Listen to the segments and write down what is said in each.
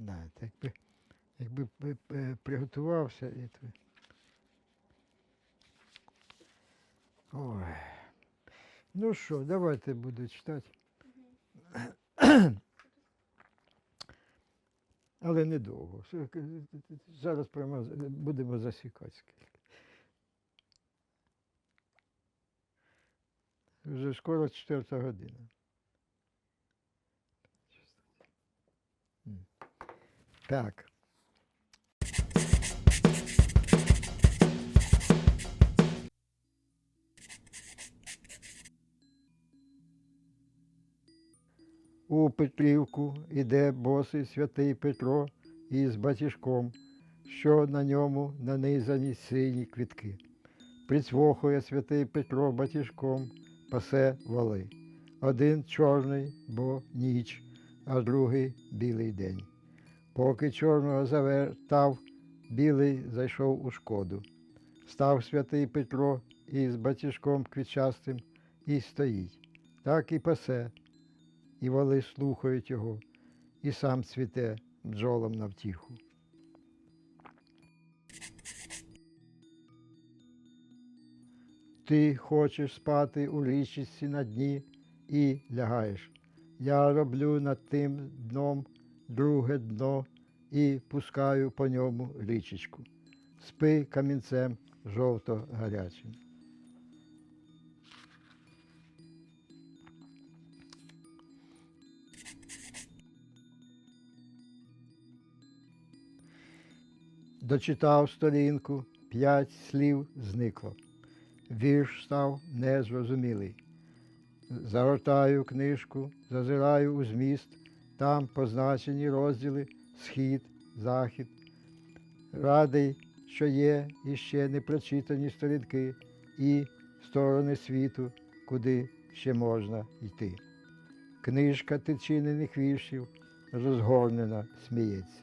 Да, так би, якби приготувався і то. Ой. Ну що, давайте буду читати. Але недовго. Зараз прямо будемо засікати. Вже скоро четверта година. Так. У Петрівку іде босий святий Петро із батіжком, що на ньому нанизані сині квітки. Прицвохує святий Петро батіжком, пасе воли. Один чорний, бо ніч, а другий білий день. Поки чорного завертав, білий зайшов у шкоду. Став святий Петро із батіжком квітчастим і стоїть. Так і пасе, і воли слухають його, і сам цвіте бджолом на втіху. Ти хочеш спати у річці на дні і лягаєш. Я роблю над тим дном друге дно і пускаю по ньому річечку. Спи камінцем жовто гарячим. Дочитав сторінку, п'ять слів зникло. Вірш став незрозумілий. Загортаю книжку, зазираю у зміст, там позначені розділи схід, захід. Радий, що є іще не прочитані сторінки і сторони світу, куди ще можна йти. Книжка тичинених віршів розгорнена сміється.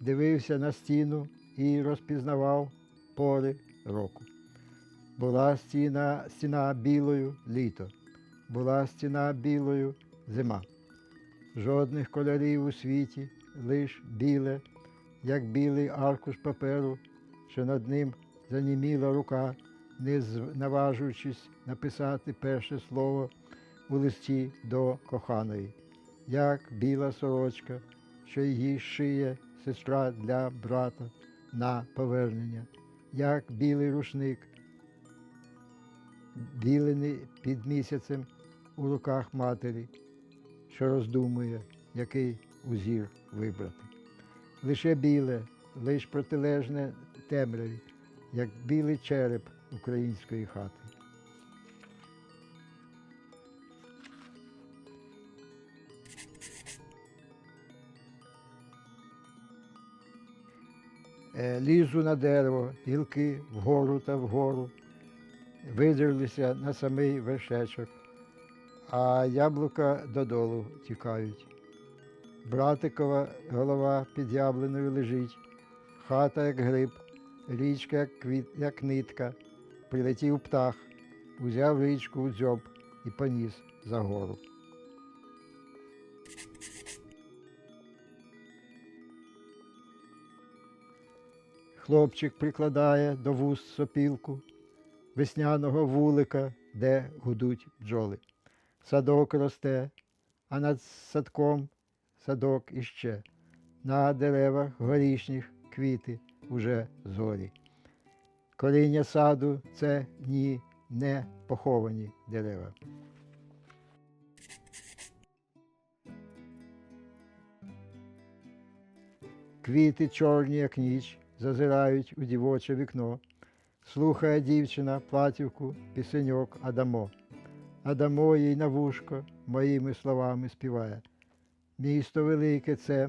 дивився на стіну і розпізнавав пори року. Була стіна, стіна білою літо, була стіна білою зима. Жодних кольорів у світі, лиш біле, як білий аркуш паперу, що над ним заніміла рука, не наважуючись написати перше слово у листі до коханої, як біла сорочка, що її шиє сестра для брата на повернення, як білий рушник, білений під місяцем у руках матері, що роздумує, який узір вибрати. Лише біле, лише протилежне темряві, як білий череп української хати. Лізу на дерево, гілки вгору та вгору, видерлися на самий вершечок, а яблука додолу тікають. Братикова голова під яблуною лежить, хата як гриб, річка як, квіт, як нитка, прилетів птах, узяв річку у дзьоб і поніс за гору. Хлопчик прикладає до вуст сопілку весняного вулика, де гудуть бджоли. Садок росте, а над садком садок іще. На деревах горішніх квіти уже зорі. Коріння саду це ні не поховані дерева. Квіти чорні, як ніч, зазирають у дівоче вікно. Слухає дівчина платівку, пісеньок Адамо. Адамо їй на вушко моїми словами співає. Місто велике це,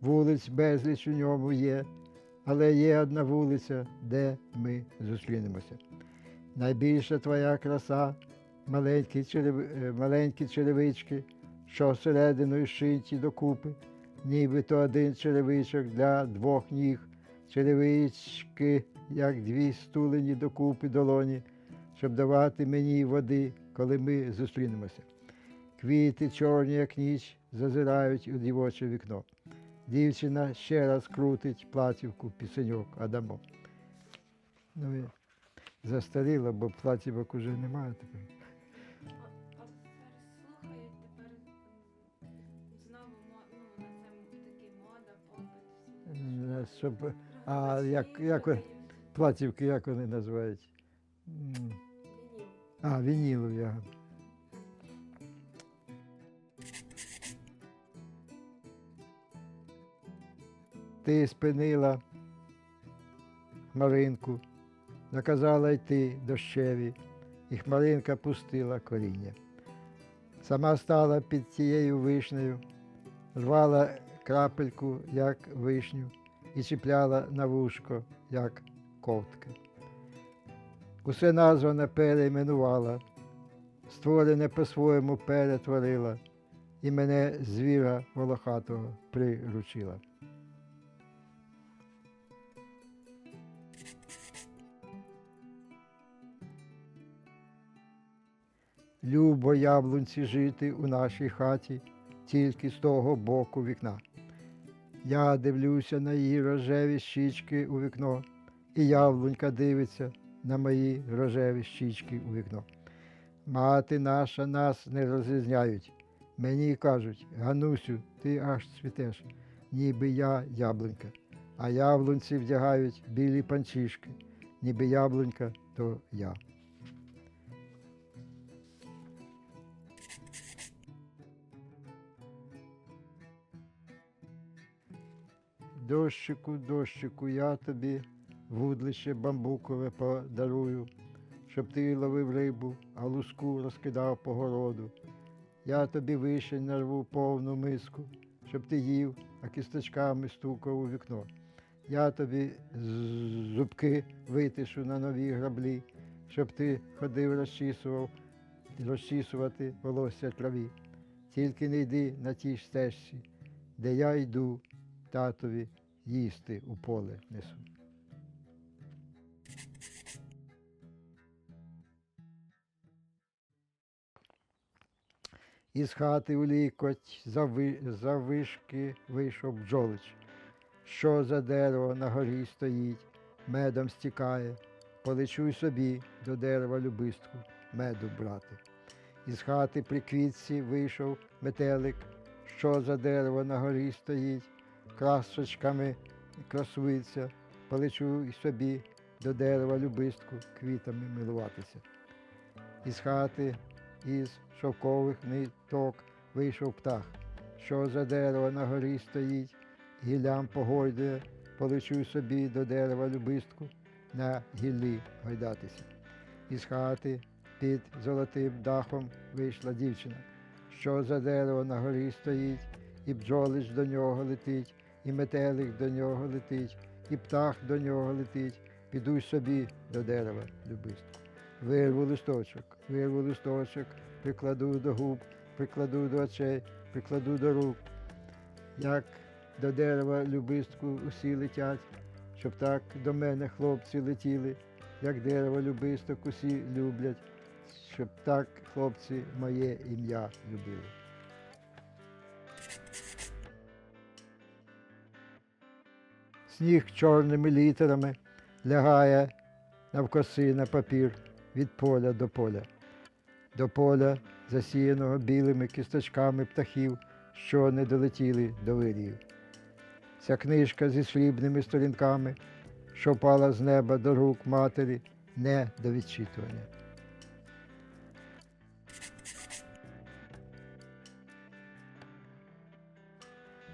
вулиць безліч у ньому є, але є одна вулиця, де ми зустрінемося. Найбільша твоя краса, маленькі, черев... е, маленькі черевички, що всерединою шиті докупи, нібито один черевичок для двох ніг, черевички, як дві стулені докупи долоні, щоб давати мені води, коли ми зустрінемося. Квіти, чорні, як ніч, зазирають у дівоче вікно. Дівчина ще раз крутить платівку, пісеньок Адамо. Ну, і застаріло, бо платівок уже немає тепер. Переслухають тепер знову ну, на це мода. Е, Щоб, а як, як платівки, як вони називають? А, ага. Ти спинила хмаринку, наказала йти дощеві, і хмаринка пустила коріння. Сама стала під тією вишнею, рвала крапельку, як вишню, і чіпляла на вушко, як ковтки. Усе назване перейменувала, створене по-своєму перетворила, і мене звіра волохатого приручила. Любо яблунці жити у нашій хаті, тільки з того боку вікна. Я дивлюся на її рожеві щічки у вікно, і яблунька дивиться на мої рожеві щічки у вікно. Мати наша нас не розрізняють. Мені кажуть, Ганусю, ти аж цвітеш, ніби я яблунька, а яблунці вдягають білі панчішки, ніби яблунька, то я. Дощику, дощику, я тобі вудлище бамбукове подарую, щоб ти ловив рибу, а луску розкидав по городу. Я тобі вишень нарву повну миску, щоб ти їв, а кісточками стукав у вікно. Я тобі зубки витишу на нові граблі, щоб ти ходив розчісував, розчісувати волосся траві. Тільки не йди на тій стежці, де я йду, татові їсти у поле несу. Із хати у лікоть зави- завишки вийшов бджолич. Що за дерево на горі стоїть, медом стікає, полечуй собі до дерева любистку, меду брати. Із хати при квітці вийшов метелик, що за дерево на горі стоїть, красочками красується, полечу й собі до дерева любистку квітами милуватися. Із хати, із шовкових ниток вийшов птах, що за дерево на горі стоїть, гіллям погойдує, полечу собі до дерева любистку на гіллі гойдатися. Із хати під золотим дахом вийшла дівчина, що за дерево на горі стоїть, і бджолич до нього летить, і метелик до нього летить, і птах до нього летить. Піду собі до дерева любистку. Вирву листочок, вирву листочок, прикладу до губ, прикладу до очей, прикладу до рук. Як до дерева любистку усі летять, щоб так до мене хлопці летіли, як дерево любисток усі люблять, щоб так хлопці моє ім'я любили. Сніг чорними літерами лягає навкоси на папір від поля до поля, до поля, засіяного білими кісточками птахів, що не долетіли до вирію. Ця книжка зі срібними сторінками, що пала з неба до рук матері, не до відчитування.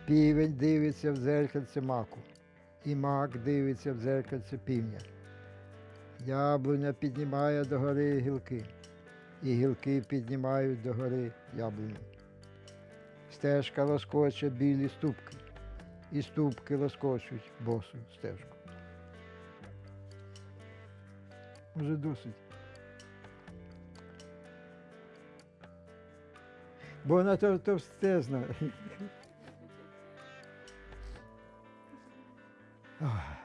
Півень дивиться в зеркальце маку, і мак дивиться в зеркальце півня. Яблуня піднімає до гори гілки, і гілки піднімають до гори яблуню. Стежка лоскоче білі ступки, і ступки лоскочуть босу стежку. Може досить. Бо вона тов- товстезна. Oh.